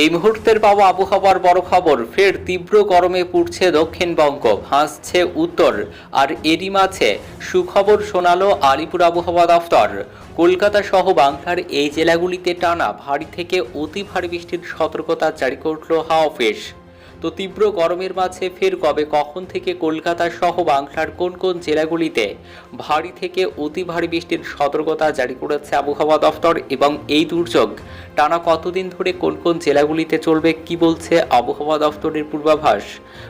এই মুহূর্তের পাওয়া আবহাওয়ার বড় খবর। ফের তীব্র গরমে পুড়ছে দক্ষিণবঙ্গ ভাসছে উত্তর, আর এরই মাঝে সুখবর শোনালো আলিপুর আবহাওয়া দফতর। কলকাতা সহ বাংলার এই জেলাগুলিতে টানা ভারী থেকে অতি ভারী বৃষ্টির সতর্কতা জারি করল হাওয়া অফিস। তো তীব্র গরমের মাঝে ফের কবে কখন থেকে কলকাতা সহ বাংলার কোন কোন জেলাগুলিতে ভারী থেকে অতি ভারী বৃষ্টির সতর্কতা জারি করেছে আবহাওয়া দফতর এবং এই দুর্যোগ টানা কতদিন ধরে কোন কোন জেলাগুলিতে চলবে কি বলছে আবহাওয়া দফতরের পূর্বাভাস?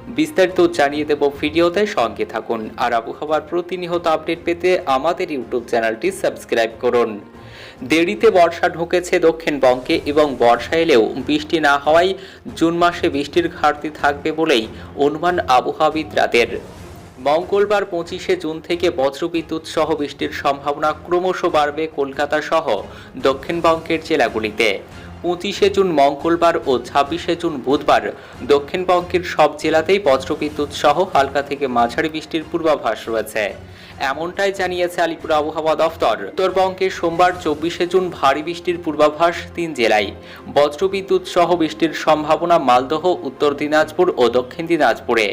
বিস্তারিত জানিয়ে দেব ভিডিওতে, সঙ্গে থাকুন। আর আবহাওয়ার প্রতিনিয়ত আপডেট পেতে আমাদের ইউটিউব চ্যানেলটি সাবস্ক্রাইব করুন। দেরিতে বর্ষা ঢুকেছে দক্ষিণবঙ্গে এবং বর্ষা এলেও বৃষ্টি না হওয়ায় জুন মাসে বৃষ্টির ঘাটতি থাকবে বলেই অনুমান আবহাওয়াবিদরাদের। মঙ্গলবার পঁচিশে জুন থেকে বজ্রবিদ্যুৎ সহ বৃষ্টির সম্ভাবনা ক্রমশ বাড়বে কলকাতা সহ দক্ষিণবঙ্গের জেলাগুলিতে। পঁচিশে জুন মঙ্গলবার ও ছাব্বিশে জুন বুধবার দক্ষিণবঙ্গের সব জেলাতেই বজ্রবিদ্যুৎ সহ হালকা থেকে মাঝারি বৃষ্টির পূর্বাভাস রয়েছে। এমনটাই জানিয়েছে আলিপুর আবহাওয়া দফতর। উত্তরবঙ্গে সোমবার চব্বিশে জুন ভারী বৃষ্টির পূর্বাভাস তিন জেলায়। বজ্রবিদ্যুৎ সহ বৃষ্টির সম্ভাবনা মালদহ, উত্তর দিনাজপুর ও দক্ষিণ দিনাজপুরে।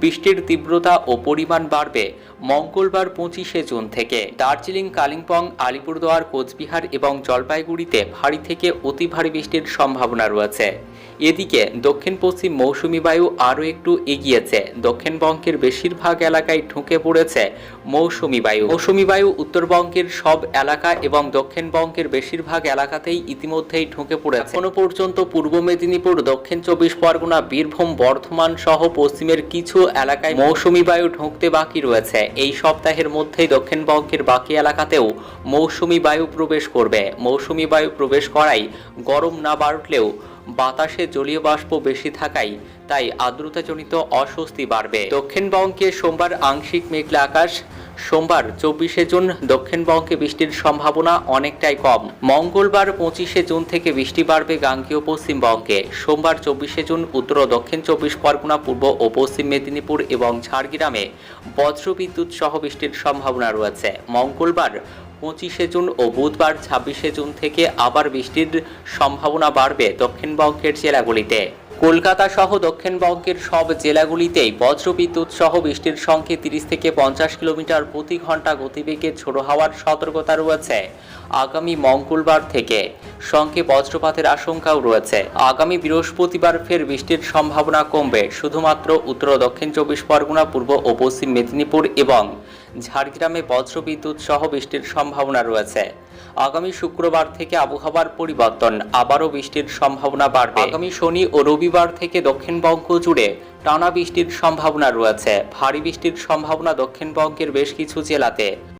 বৃষ্টির তীব্রতা ও পরিমাণ বাড়বে মঙ্গলবার পঁচিশে জুন থেকে। দার্জিলিং, কালিম্পং, আলিপুরদুয়ার, কোচবিহার এবং জলপাইগুড়িতে ভারী থেকে অতি ভারী বৃষ্টির সম্ভাবনা রয়েছে। এদিকে দক্ষিণ পশ্চিম মৌসুমি বায়ু আরও একটু এগিয়েছে। দক্ষিণবঙ্গের বেশিরভাগ এলাকায় ঢুকে পড়েছে মৌসুমি বায়ু। মৌসুমি বায়ু উত্তরবঙ্গের সব এলাকা এবং দক্ষিণবঙ্গের বেশিরভাগ এলাকাতেই ইতিমধ্যেই ঢুকে পড়েছে। এখনও পর্যন্ত পূর্ব মেদিনীপুর, দক্ষিণ চব্বিশ পরগনা, বীরভূম, বর্ধমান সহ পশ্চিমের কিছু এলাকায় মৌসুমি বায়ু ঢুকতে বাকি রয়েছে। এই সপ্তাহের মধ্যেই দক্ষিণবঙ্গের বাকি এলাকাতেও মৌসুমি বায়ু প্রবেশ করবে। মৌসুমি বায়ু প্রবেশ করাই গরম না বাড়লেও বাতাসে জলীয় বাষ্প বেশি থাকায় তাই আর্দ্রতাজনিত অস্বস্তি বাড়বে। দক্ষিণবঙ্গে সোমবার আংশিক মেঘলা আকাশ, সোমবার চব্বিশে জুন দক্ষিণবঙ্গে বৃষ্টির সম্ভাবনা অনেকটাই কম। মঙ্গলবার পঁচিশে জুন থেকে বৃষ্টি বাড়বে গাঙ্গীয় পশ্চিমবঙ্গে সোমবার চব্বিশে জুন উত্তর ও দক্ষিণ চব্বিশ পরগনা, পূর্ব ও পশ্চিম মেদিনীপুর এবং ঝাড়গ্রামে বজ্রবিদ্যুৎ সহ বৃষ্টির সম্ভাবনা রয়েছে। মঙ্গলবার পঁচিশে জুন ও বুধবার ছাব্বিশে জুন থেকে আবার বৃষ্টির সম্ভাবনা বাড়বে দক্ষিণবঙ্গের জেলাগুলিতে। কলকাতা সহ দক্ষিণবঙ্গের সব জেলাগুলিতেই বজ্রবিদ্যুৎ সহ বৃষ্টির সঙ্গে তিরিশ থেকে পঞ্চাশ কিলোমিটার প্রতি ঘণ্টা গতিবেগে ঝোড়ো হাওয়ার সতর্কতা রয়েছে আগামী মঙ্গলবার থেকে। সঙ্গে বজ্রপাতের আশঙ্কাও রয়েছে। আগামী বৃহস্পতিবার ফের বৃষ্টির সম্ভাবনা কমবে, শুধুমাত্র উত্তর দক্ষিণ চব্বিশ পরগনা, পূর্ব ও পশ্চিম মেদিনীপুর এবং ঝাড়গ্রামে বজ্রবিদ্যুৎ সহ বৃষ্টির সম্ভাবনা রয়েছে। আগামী শুক্রবার থেকে আবহাওয়ার পরিবর্তন, আবারও বৃষ্টির সম্ভাবনা বাড়বে। আগামী শনি ও রবিবার থেকে দক্ষিণবঙ্গ জুড়ে টানা বৃষ্টির সম্ভাবনা রয়েছে। ভারী বৃষ্টির সম্ভাবনা দক্ষিণবঙ্গের বেশ কিছু জেলাতে।